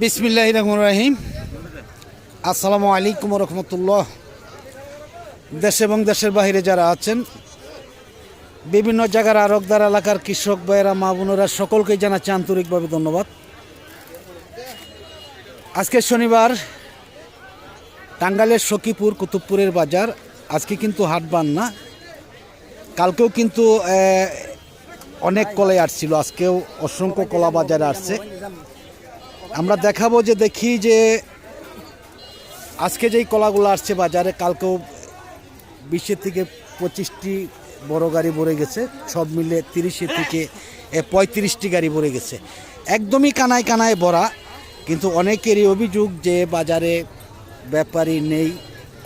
বিসমিল্লাহ রহমান রাহিম আসসালামু আলাইকুম রহমতুল্লাহ। দেশ এবং দেশের বাইরে যারা আছেন, বিভিন্ন জায়গার আরকদার এলাকার কৃষক ভাইয়েরা, মা বোনেরা, সকলকেই জানাচ্ছি আন্তরিকভাবে ধন্যবাদ। আজকে শনিবার, টাঙ্গাইলের সখীপুর, কুতুবপুরের বাজার। আজকে কিন্তু হাট বান না কালকেও কিন্তু অনেক কলাই আসছিল। আজকেও অসংখ্য কলা বাজারে আসছে। আমরা দেখাবো যে দেখি যে আজকে যেই কলাগুলো আসছে বাজারে, কালকেও বিশের থেকে পঁচিশটি বড় গাড়ি ভরে গেছে। সব মিলে তিরিশের থেকে পঁয়ত্রিশটি গাড়ি ভরে গেছে। একদমই কানায় কানায় ভরা, কিন্তু অনেকেরই অভিযোগ যে বাজারে ব্যাপারী নেই,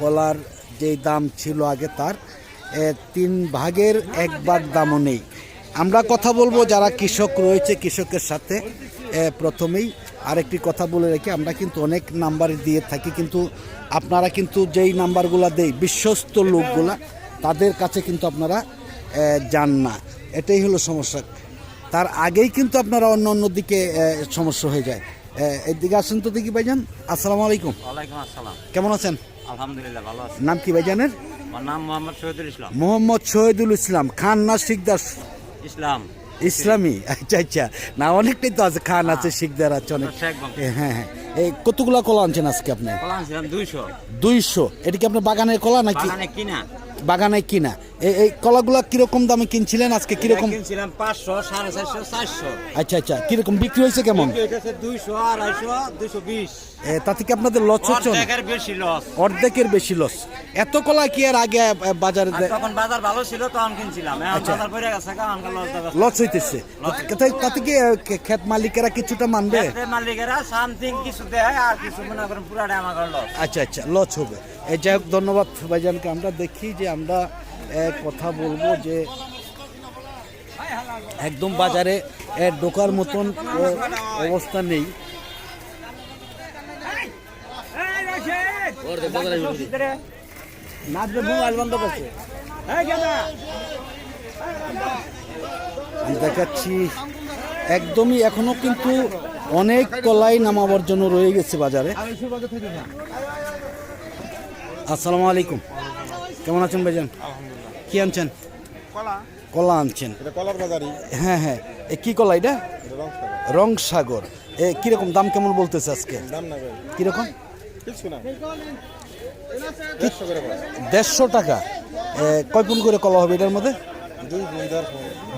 কলার যেই দাম ছিল আগে তার তিন ভাগের এক ভাগ দামও নেই। আমরা কথা বলব যারা কৃষক রয়েছে কৃষকের সাথে। প্রথমেই আরেকটি কথা বলে রেখে আমরা কিন্তু অনেক নাম্বার দিয়ে থাকি কিন্তু আপনারা কিন্তু যেই নাম্বারগুলো দেই বিশ্বস্ত লোকগুলা তাদের কাছে কিন্তু আপনারা যান না। এটাই হলো সমস্যা। তার আগেই কিন্তু আপনারা অন্য অন্য দিকে সমস্যা হয়ে যায়। এদিকে আসেন তো দেখি ভাইজান। আসসালামু আলাইকুম। ওয়ালাইকুম আসসালাম। কেমন আছেন? আলহামদুলিল্লাহ ভালো নাম কি ভাইজানের? আমার নাম মোহাম্মদ শহীদুল ইসলাম। মোহাম্মদ শহীদুল ইসলাম। খান না শিকদার ইসলাম। ইসলামী? আচ্ছা আচ্ছা। না অনেকটাই তো আছে খান আছে শিখদার আছে অনেক। এ, হ্যাঁ হ্যাঁ। এই কতগুলা কলা আনছেন আজকে আপনি? দুইশো। দুইশো। এটা কি আপনার বাগানের কলা নাকি? বাগানে কিনা। বাগানে কিনা। এই কলাগুলা কীরকম দামে কিনছিলেন? আজকে কীরকম? কিনছিলাম পাঁচশো সাড়ে চারশো চারশো। আচ্ছা আচ্ছা। কীরকম? বিক্রি হয়েছে কেমন? দুইশো আড়াইশো দুইশো বিশ। তাতে কি আপনাদের লস হচ্ছে? অর্ধেকের বেশি লস অর্ধেকের বেশি লস এত কলা কি আর আগে বাজারে তখন বাজার ভালো ছিল তখন কিনছিলাম। আচ্ছা। বাজার পড়ে গেছে লস হইতেছে। তাতে- কি ক্ষেত মালিকেরা কিছুটা মানবে? মালিকেরা সামথিং কিছু দেয় আর কিছু মনে করেন পুরাটা আমার লস আচ্ছা আচ্ছা। লস হবে। এই যাই হোক ধন্যবাদ ভাইজানকে। আমরা দেখি যে আমরা কথা বলব যে একদম বাজারে ঢোকার মতন অবস্থা নেই। দেখাচ্ছি, একদমই এখনও কিন্তু অনেক কলাই নামাবার জন্য রয়ে গেছে বাজারে। আসসালামু আলাইকুম। কেমন আছেন ভাইজান? কি আনছেন? কলা। কলা আনছেন। এটা কলার বাজারি হ্যাঁ হ্যাঁ। এ কি কলা এটা? রং সাগর। এ কীরকম দাম কেমন বলতেছে আজকে? দাম না ভাই। কীরকম? কিছু না। দেড়শো টাকা। কয় পুন করে কলা হবে এটার মধ্যে?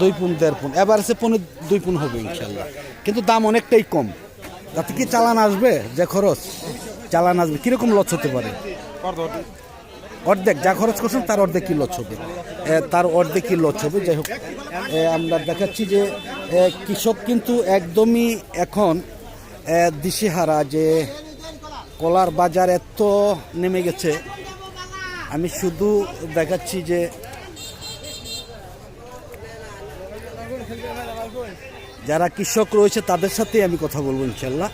দুই পুন দেড় পুন। এবার আছে পনেরো দুই পুন হবে ইনশাল্লাহ কিন্তু দাম অনেকটাই কম। তাতে কি চালান আসবে? যে খরচ। চালান আসবে। কীরকম লস হতে পারে? অর্ধেক যা খরচ করছেন তার অর্ধেক কি লস হবে তার অর্ধেক কি লস হবে যাই হোক। আমরা দেখাচ্ছি যে কৃষক কিন্তু একদমই এখন দিশেহারা যে কলার বাজার এত নেমে গেছে। আমি শুধু দেখাচ্ছি যে, যারা কৃষক রয়েছে তাদের সাথেই আমি কথা বলব ইনশাল্লাহ।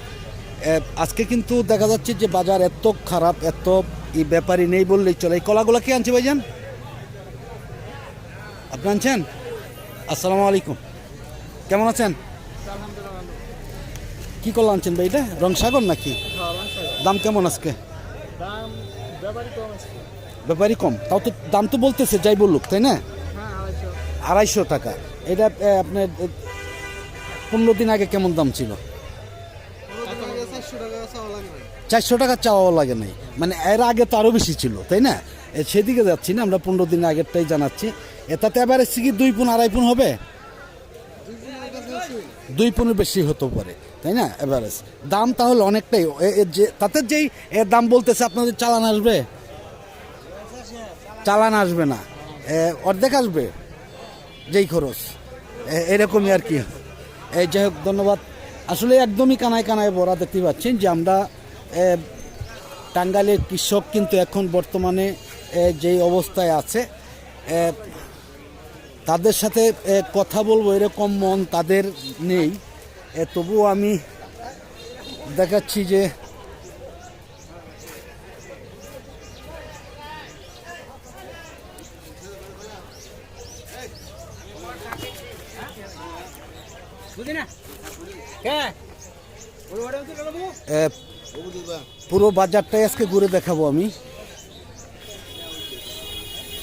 আজকে কিন্তু দেখা যাচ্ছে যে বাজার এত খারাপ, এত এই ব্যাপারই নেই বললেই চলে। এই কলাগুলো কে আনছে ভাইজান? আপনি আনছেন? আসসালামু আলাইকুম। কেমন আছেন? কি কলা আনছেন ভাই এটা? রংসাগর নাকি? দাম কেমন আজকে? ব্যাপারই কম। তাও তো দাম তো বলতেছে, যাই বলুক, তাই না? আড়াইশো টাকা। এটা আপনার পনেরো দিন আগে কেমন দাম ছিল? চারশো টাকা চাওয়া লাগে নাই। মানে এর আগে তো আরও বেশি ছিল, তাই না? সেদিকে যাচ্ছি না, আমরা পনেরো দিন আগেরটাই জানাচ্ছি। এটাতে এসে কি দুই পুন আড়াই পুন হবে? দুই পুনের বেশি হতে পারে, তাই না, এভারেজ? দাম তাহলে অনেকটাই যে, তাতে যেই এর দাম বলতেছে, আপনাদের চালান আসবে? চালান আসবে না। অর্ধেক আসবে, যেই খরচ। এরকমই আর কি। এই যাই হোক, ধন্যবাদ। আসলে একদমই কানায় কানায় ভরা দেখতে পাচ্ছেন যে আমরা টাঙ্গাইলের কৃষক কিন্তু এখন বর্তমানে যেই অবস্থায় আছে তাদের সাথে কথা বলব এরকম মন তাদের নেই। তবুও আমি দেখাচ্ছি যে না এ, পুরো বাজারটাই আজকে ঘুরে দেখাবো আমি।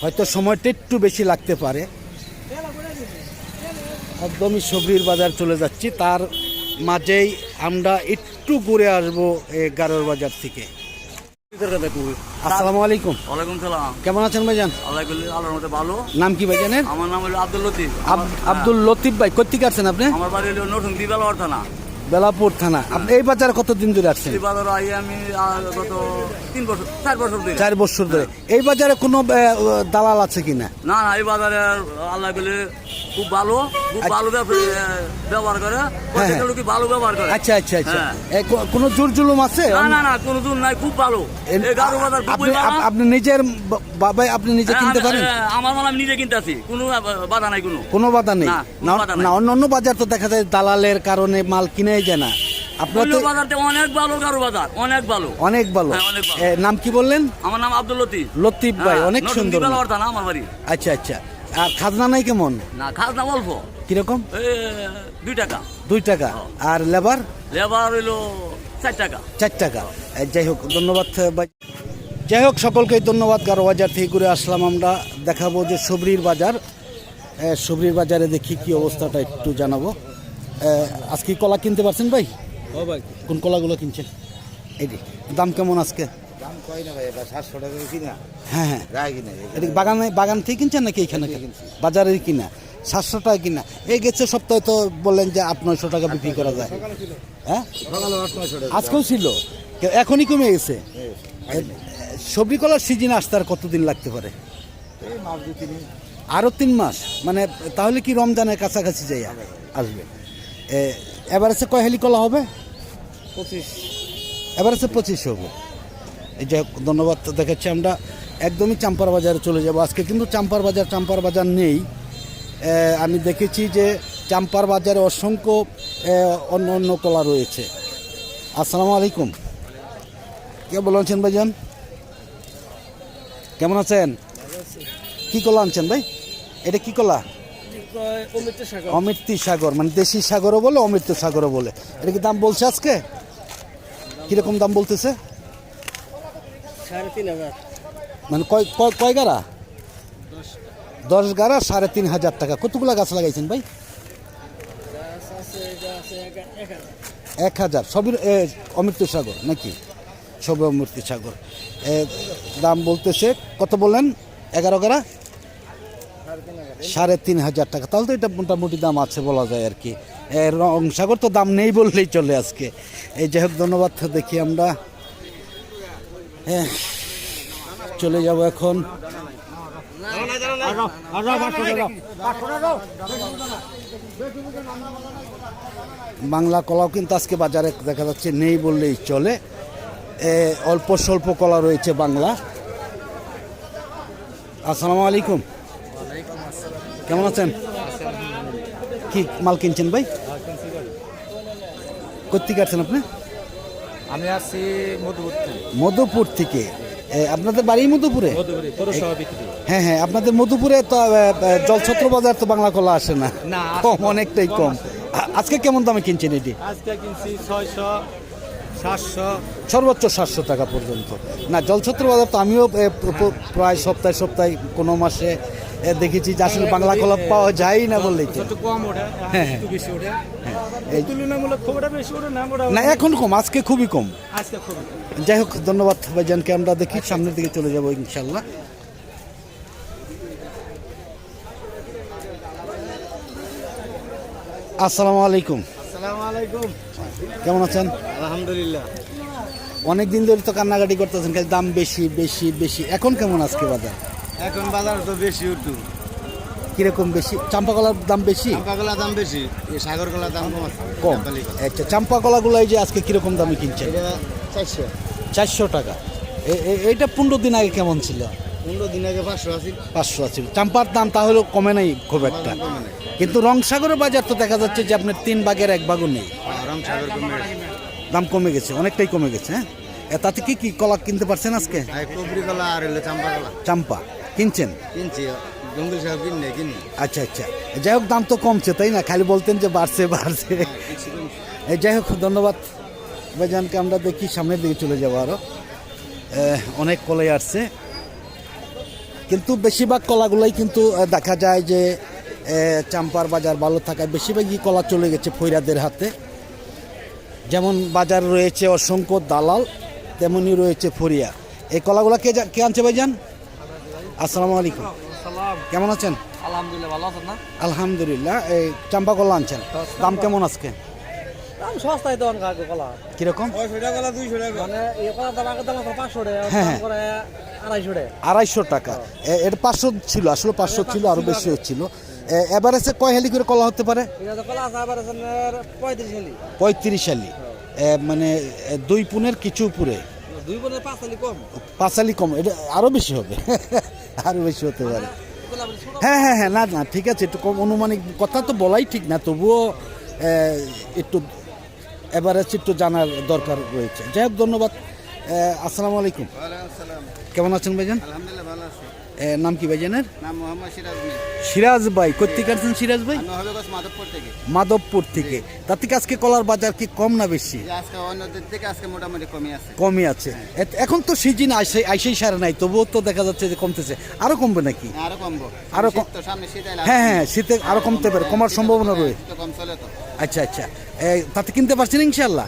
হয়তো সময়টা একটু বেশি লাগতে পারে। একদমই সবরির বাজার চলে যাচ্ছি। তার মাঝেই আমরা একটু ঘুরে আসব গারোর বাজার থেকে। আসসালামু আলাইকুম। ওয়ালাইকুম সালাম। কেমন আছেন ভাইজান? আল্লাহর মধ্যে ভালো। নাম কি ভাইজানের? আমার নাম হলো আব্দুল লতিফ। আব্দুল লতিফ ভাই কোথেকে আসছেন আপনি? আমার বাড়ি হলো নতুন দিবাল থানা। বেলাপুর থানা। আপনি এই বাজারে কতদিন ধরে আসছেন এই বাজার আই আমি গত তিন বছর চার বছর ধরে। চার বছর ধরে। এই বাজারে কোনো দালাল আছে কিনা? না না এই বাজারে আল্লাহ করলে খুব ভালো খুব ভালো ব্যবহার করে। প্রত্যেকটা লোকই ভালো ব্যবহার করে। আচ্ছা আচ্ছা আচ্ছা। হ্যাঁ। কোনো জোর জুলুম আছে? না না না কোনো দূর নাই খুব ভালো। এই বাজার আপনি নিজের বা- বাবাই আপনি নিজে কিনতে পারেন? হ্যাঁ, আমার মনে আমি নিজে কিনতে আছি। কোনো বাধা নাই কোনো। কোনো বাধা নেই? না, কোনো অন্য অন্য বাজার তো দেখা যায় দালালের কারণে মাল কিনেই যায় না। আপনার তো বাজারতে অনেক ভালো গারো বাজার অনেক ভালো। অনেক ভালো। হ্যাঁ, নাম কি বললেন? আমার নাম আব্দুল লতিফ। লতিফ ভাই হ্যাঁ, অনেক সুন্দর আমার বাড়ি। আচ্ছা আচ্ছা। আর খাজনা নাই কেমন? না খাজনা অল্প। কীরকম? দুই টাকা। দুই টাকা। আর লেবার? লেবার হইল চার টাকা। চার টাকা। যাই হোক ধন্যবাদ ভাই। যাই হোক সকলকে ধন্যবাদ। গারো বাজার থেকে ঘুরে আসলাম আমরা। দেখাবো যে সবরির বাজার। সবরির বাজারে দেখি কি অবস্থাটা একটু জানাব। আজকে কলা কিনতে পারছেন ভাই? কোন কলাগুলো কিনছেন? এই দাম কেমন আজকে? দাম কয় না ভাই এটা সাতশো টাকা কিনা? হ্যাঁ হ্যাঁ। রায় কিনা এটা বাগানে বাগান থেকে কিনছেন নাকি এখানে বাজারের কিনা? সাতশো টাকা কিনা? এই গেছে সপ্তাহে তো বললেন যে আট নয়শো টাকা বিক্রি করা যায়। হ্যাঁ? আজকেও ছিল। এখনই কমে গেছে। সবজি কলার সিজন আসতে আর কতদিন লাগতে পারে? আরও তিন মাস। মানে তাহলে কি রমজানের কাছাকাছি যাই আসবে? এ, এবার কয় হেলি কলা হবে? পঁচিশ। এসে পঁচিশ হবে। এই যে ধন্যবাদ দেখাচ্ছি আমরা। একদমই চাম্পার বাজারে চলে যাব আজকে। কিন্তু চাম্পার বাজার চাম্পার বাজার নেই। আমি দেখেছি যে চাম্পার বাজারে অসংখ্য অন্য অন্য কলা রয়েছে। আসসালামু আলাইকুম। কে বলছেন ভাইজান? কেমন আছেন? কি কলা আনছেন ভাই? এটা কি কলা? অমৃত্যু সাগর। মানে দেশি সাগরও বলে অমৃত্যু সাগরও বলে। এটা কি দাম বলছে আজকে? কীরকম দাম বলতেছে? মানে কয় কয় গাড়া? দশ গাড়া। সাড়ে তিন হাজার টাকা। কতগুলো গাছ লাগাইছেন ভাই? এক হাজার। সবই এ, অমৃত্যু সাগর নাকি? সবই অমৃত্যু সাগর। দাম বলতেছে কত বললেন? এগারো গাড়া? সাড়ে তিন হাজার টাকা। তাহলে তো এটা মোটামুটি দাম আছে বলা যায় আর কি। এ, রং সাগর তো দাম নেই বললেই চলে আজকে। এই যাই হোক ধন্যবাদ দেখি আমরা। হ্যাঁ চলে যাব এখন। বাংলা কলাও কিন্তু আজকে বাজারে দেখা যাচ্ছে নেই বললেই চলে। অল্প স্বল্প কলা রয়েছে বাংলা। আসসালামু আলাইকুম। কেমন আছেন? কি মাল কিনছেন ভাই? কোথেকে আসছেন আপনি? আমি আসছি মধুপুর মধুপুর থেকে। আপনাদের বাড়ি মধুপুরে? হ্যাঁ হ্যাঁ আপনাদের মধুপুরে তো জলছত্র বাজার তো বাংলা কলা আসে না। কম অনেকটাই কম আজকে কেমন দামে কিনছেন এটি? আজকে কিনছি ছয়শো সাতশো। সর্বোচ্চ সাতশো টাকা পর্যন্ত। না জলছত্র বাজার তো আমিও প্রায় সপ্তাহে সপ্তাহে কোনো মাসে দেখেছি যে আসলে বাংলা কলা পাওয়া যায় না বললেই তো। কম ওঠে হ্যাঁ, হ্যাঁ। একটু বেশি ওঠে। এই- তুলনামূলক খুব একটা বেশি ওঠে না এখন কম আজকে খুবই কম। যাই হোক ধন্যবাদ ভাইজানকে আমরা দেখি সামনের দিকে চলে যাব ইনশাল্লাহ। আসসালামু আলাইকুম। আসসালামু আলাইকুম। কেমন আছেন? আলহামদুলিল্লাহ। অনেক দিন ধরে তো কান্নাকাটি করতেছেন খালি দাম বেশি বেশি বেশি। এখন কেমন আজকে বাজার? এখন বাজার তো বেশি উঠু। কীরকম বেশি? চাম্পা কলার দাম বেশি? চাম্পা কলার দাম বেশি এই সাগর কলার দাম কম আছে কম। আচ্ছা চাম্পা কলাগুলো এই যে আজকে কীরকম দামে কিনছেন? এটা চারশো। চারশো টাকা। এইটা পনেরো দিন আগে কেমন ছিল? পনেরো দিন আগে পাঁচশো আছে পাঁচশো ছিল চাম্পার দাম তাহলে কমে নাই খুব একটা। কিন্তু রংসাগরের বাজার তো দেখা যাচ্ছে যে আপনার তিন ভাগের এক ভাগও নেই। আরাম সাগর কমে দাম কমে গেছে অনেকটাই কমে গেছে হ্যাঁ? তাতে কি কি কলা কিনতে পারছেন আজকে? কলা আর চাম্পা কলা। চাম্পা। কিনছেন? কিনছি জঙ্গল সাহেব কিনে কিনি। আচ্ছা আচ্ছা। যাই হোক দাম তো কমছে তাই না? খালি বলতেন যে বাড়ছে বাড়ছে। এই যাই হোক ধন্যবাদ। ভাইজানকে আমরা দেখি সামনের দিকে চলে যাব আরও। আহ, অনেক কলাই আসছে। কিন্তু বেশিরভাগ কলাগুলাই কিন্তু দেখা যায় যে চাম্পার বাজার ভালো থাকায় বেশিরভাগই কলা চলে গেছে ফৈরাদের হাতে। যেমন বাজার রয়েছে অসংখ্য দালাল তেমনি রয়েছে ফরিয়া এই কলাগুলা কে কে আনছে ভাইজান? আসসালামু আলাইকুম। কেমন আছেন? আলহামদুলিল্লাহ ভালো আছেন না? আলহামদুলিল্লাহ এই চাম্পা কলা আনছেন। দাম কেমন আজকে? দাম সস্তায় তো অনেক আগে কলা কীরকম মানে এই কলার দাম আগের দাম পাঁচশো টাকা হ্যাঁ, দাম হ্যাঁ। করে আড়াইশো টাকা। আড়াইশো এটা পাঁচশো ছিল আসলে পাঁচশো ছিল আরও বেশি হচ্ছিল। এভারেজে কয় হেলি করে কলা হতে পারে? পঁয়ত্রিশ হালি। মানে দুই পুনের কিছু উপরে? দুই বোনের পাঁচ কম। পাঁচ হালি কম এটা আরও বেশি হবে। আরও বেশি হতে পারে। হ্যাঁ হ্যাঁ হ্যাঁ না না, ঠিক আছে, একটু কম অনুমানিক কথা তো বলাই ঠিক না, তবুও একটু এভারেজ একটু জানার দরকার রয়েছে। যাই হোক, ধন্যবাদ। আসসালামু আলাইকুম। কেমন আছেন ভাইজান? আলহামদুলিল্লাহ ভালো আছি। নাম কি ভাইজানের? সিরাজ ভাই কোথেকে আসছেন সিরাজ ভাই? মাধবপুর থেকে। মাধবপুর থেকে। তার থেকে আজকে কলার বাজার কি কম না বেশি? আজকে অন্যদের থেকে আজকে মোটামুটি কমে আছে। কমই আছে। এখন তো সিজন আইসে আইসেই সারে নাই তবুও তো দেখা যাচ্ছে যে কমতেছে। আরও কমবে নাকি? আরও কমবো। আরও হ্যাঁ হ্যাঁ শীতে আরও কমতে পারে কমার সম্ভাবনা রয়েছে আচ্ছা আচ্ছা। তাতে কিনতে পারছেন ইনশাল্লাহ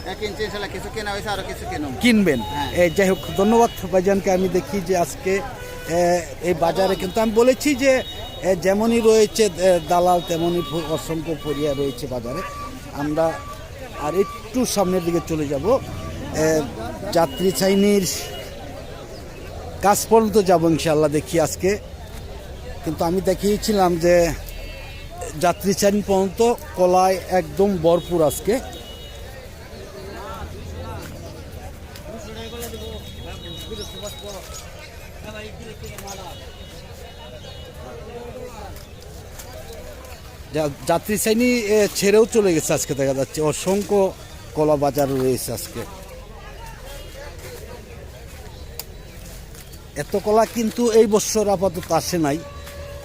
কিছু কেনা হয়েছে আরও কিছু কিনবেন। হ্যাঁ। যাই হোক ধন্যবাদ ভাইজানকে। আমি দেখি যে আজকে এই বাজারে কিন্তু আমি বলেছি যে যেমনই রয়েছে দালাল তেমনই অসংখ্য ফরিয়া রয়েছে বাজারে। আমরা আর একটু সামনের দিকে চলে যাব। যাত্রী চাইনির কাজ পর্যন্ত যাব ইনশাল্লাহ দেখি আজকে। কিন্তু আমি দেখিয়েছিলাম যে যাত্রী চাইনি পর্যন্ত কলায় একদম ভরপুর আজকে। যাত্রী শ্রেণি ছেড়েও চলে গেছে আজকে দেখা যাচ্ছে। অসংখ্য কলা বাজার রয়েছে আজকে। এত কলা কিন্তু এই বছর আপাতত আসে নাই।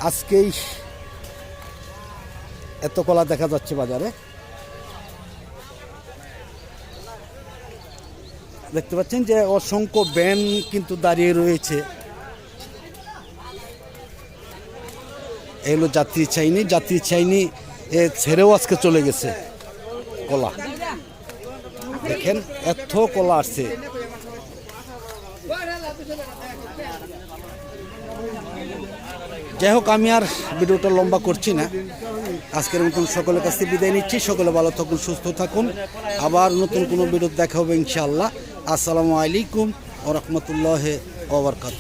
আজকেই এত কলা দেখা যাচ্ছে বাজারে। দেখতে পাচ্ছেন যে অসংখ্য ব্যান কিন্তু দাঁড়িয়ে রয়েছে। এগুলো যাত্রী চাইনি যাত্রী চাইনি এ ছেড়েও আজকে চলে গেছে কলা। দেখেন, এত কলা আসছে। যাই হোক, আমি আর ভিডিওটা লম্বা করছি না। আজকের মতন সকলের কাছ থেকে বিদায় নিচ্ছি। সকলে ভালো থাকুন, সুস্থ থাকুন। আবার নতুন কোনো ভিডিও দেখা হবে ইনশাআল্লাহ। আসসালামু আলাইকুম ও ওবরকাত